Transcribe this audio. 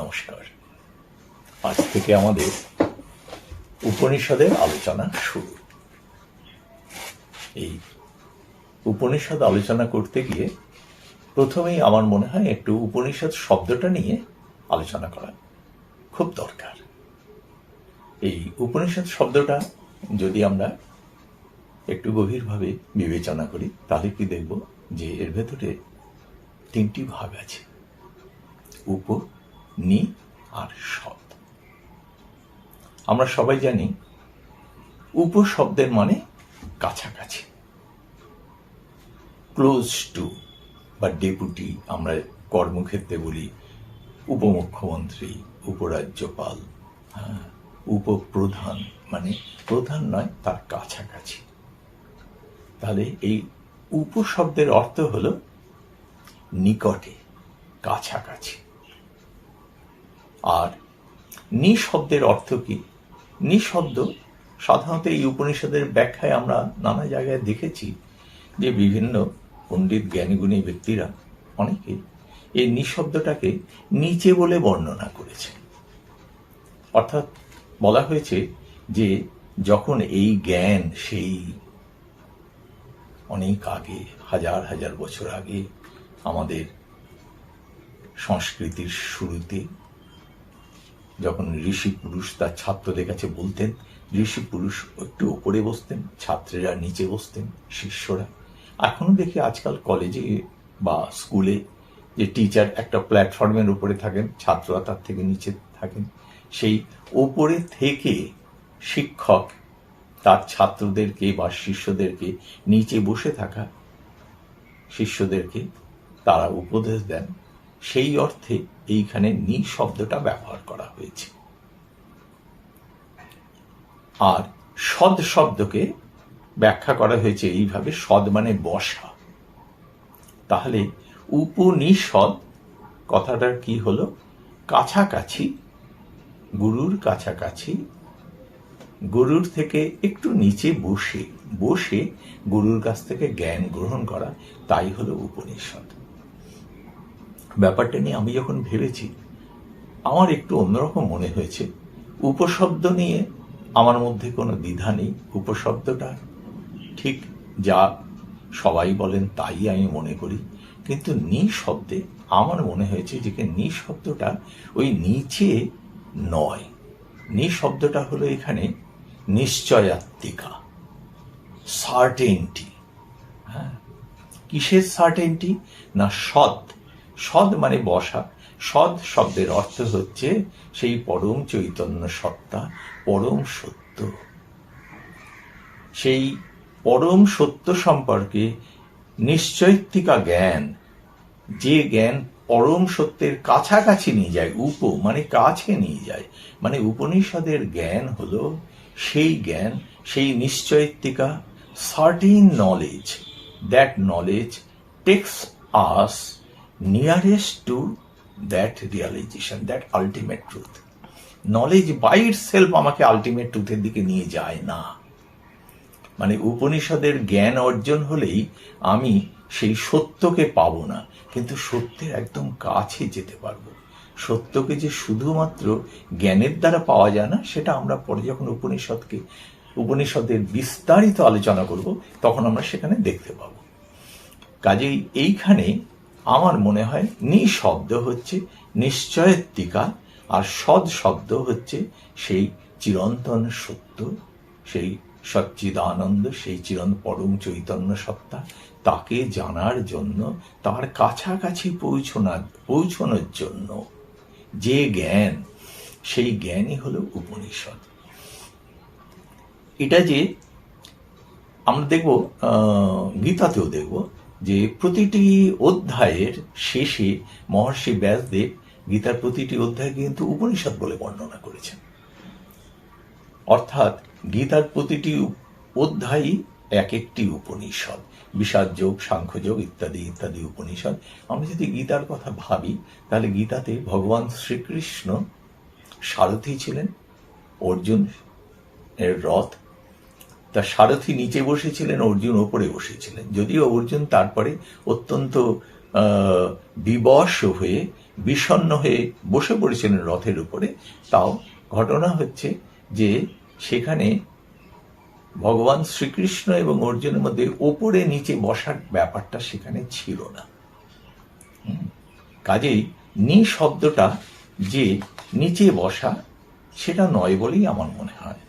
নমস্কার। আজ থেকে আমাদের উপনিষদের আলোচনা শুরু। এই উপনিষদ আলোচনা করতে গিয়ে প্রথমেই আমার মনে হয় একটু উপনিষদ শব্দটা নিয়ে আলোচনা করা খুব দরকার। এই উপনিষদ শব্দটা যদি আমরা একটু গভীরভাবে বিবেচনা করি, তাহলে কি দেখব যে এর ভেতরে তিনটি ভাগ আছে। উপ নি আর সদ আমরা সবাই জানি উপশব্দের মানে কাছাকাছি। ক্লোজ টু বা ডেপুটি আমরা কর্মক্ষেত্রে বলি উপমুখ্যমন্ত্রী, উপরাজ্যপাল হ্যাঁ উপপ্রধান মানে প্রধান নয়, তার কাছাকাছি। তাহলে এই উপশব্দের অর্থ হল নিকটে, কাছাকাছি। আর নিঃশব্দের অর্থ কি? নিঃশব্দ সাধারণত এই উপনিষদের ব্যাখ্যায় আমরা নানা জায়গায় দেখেছি যে বিভিন্ন পণ্ডিত জ্ঞানীগুণী ব্যক্তিরা অনেকে এই নিঃশব্দটাকে নিচে বলে বর্ণনা করেছে। অর্থাৎ বলা হয়েছে যে যখন এই জ্ঞান সেই অনেক আগে, হাজার হাজার বছর আগে আমাদের সংস্কৃতির শুরুতে যখন ঋষি পুরুষ তার ছাত্রদের কাছে বলতেন, ঋষি পুরুষ একটু উপরে বসতেন, ছাত্রেরা নিচে বসতেন, শিষ্যরা। এখনও দেখি আজকাল কলেজে বা স্কুলে যে টিচার একটা প্ল্যাটফর্মের উপরে থাকেন, ছাত্ররা তার থেকে নিচে থাকেন। সেই ওপরে থেকে শিক্ষক তার ছাত্রদেরকে বা শিষ্যদেরকে নিচে বসে থাকা শিষ্যদেরকে তারা উপদেশ দেন। সেই অর্থে এইখানে নি শব্দটা ব্যবহার করা হয়েছে। আর সদ শব্দকে ব্যাখ্যা করা হয়েছে এইভাবে, সদ মানে বসা। তাহলে উপনিষদ, কথাটার কি হলো? কাছাকাছি, গুরুর কাছাকাছি, গরুর থেকে একটু নিচে বসে বসে গরুর কাছ থেকে জ্ঞান গ্রহণ করা, তাই হলো উপনিষদ। ব্যাপারটা নিয়ে আমি যখন ভেবেছি, আমার একটু অন্যরকম মনে হয়েছে। উপশব্দ নিয়ে আমার মধ্যে কোনো দ্বিধা নেই। উপশব্দটা ঠিক যা সবাই বলেন তাই আমি মনে করি। কিন্তু নি শব্দে আমার মনে হয়েছে যে নি শব্দটা ওই নিচে নয়। নি শব্দটা হলো এখানে নিশ্চয়াত্মিকা সার্টেনটি হ্যাঁ কিসের সার্টেনটি না সৎ। সদ মানে বসা, সদ শব্দের অর্থ হচ্ছে সেই পরম চৈতন্য সত্তা, পরম সত্য। সেই পরম সত্য সম্পর্কে নিশ্চয়িকা জ্ঞান, যে জ্ঞান পরম সত্যের কাছাকাছি নিয়ে যায়, উপ মানে কাছে নিয়ে যায় মানে উপনিষদের জ্ঞান হলো সেই জ্ঞান, সেই নিশ্চয়িকা certain knowledge that knowledge takes us nearest to that realization that ultimate truth knowledge by itself আমাকে আলটিমেট ট্রুথের দিকে নিয়ে যায় না। মানে উপনিষদের জ্ঞান অর্জন হলেই আমি সেই সত্যকে পাবো না। কিন্তু সত্যের একদম কাছে যেতে পারব। সত্যকে যে শুধুমাত্র জ্ঞানের দ্বারা পাওয়া যায় না, সেটা আমরা পরে যখন উপনিষদকে, উপনিষদের বিস্তারিত আলোচনা করব, তখন আমরা সেখানে দেখতে পাবো। কাজেই এইখানে আমার মনে হয় নিঃশব্দ হচ্ছে নিশ্চয়ত্বিকা আর সদ শব্দ হচ্ছে সেই চিরন্তন সত্য, সেই সচ্চিদানন্দ, সেই চিরন পরম চৈতন্য সত্তা। তাকে জানার জন্য, তার কাছাকাছি পৌঁছানোর পৌঁছানোর জন্য যে জ্ঞান, সেই জ্ঞানই হলো উপনিষদ। এটা যে আমরা দেখব গীতাতেও দেখব যে প্রতিটি অধ্যায়ের শেষে মহর্ষি ব্যাসদেব গীতার প্রতিটি অধ্যায় কিন্তু উপনিষদ বলে বর্ণনা করেছেন। অর্থাৎ গীতার প্রতিটি অধ্যায়ই এক একটি উপনিষদ বিষাদ যোগ সাংখ্যযোগ ইত্যাদি ইত্যাদি উপনিষদ। আমরা যদি গীতার কথা ভাবি, তাহলে গীতাতে ভগবান শ্রীকৃষ্ণ সারথী ছিলেন, অর্জুন এর রথ তা সারথী নিচে বসেছিলেন, অর্জুন ওপরে বসেছিলেন। যদিও অর্জুন তারপরে অত্যন্ত বিবশ হয়ে, বিষণ্ণ হয়ে বসে পড়েছিলেন রথের উপরে। তাও ঘটনা হচ্ছে যে সেখানে ভগবান শ্রীকৃষ্ণ এবং অর্জুনের মধ্যে ওপরে নিচে বসার ব্যাপারটা সেখানে ছিল না। কাজেই নি শব্দটা যে নিচে বসা, সেটা নয় বলেই আমার মনে হয়।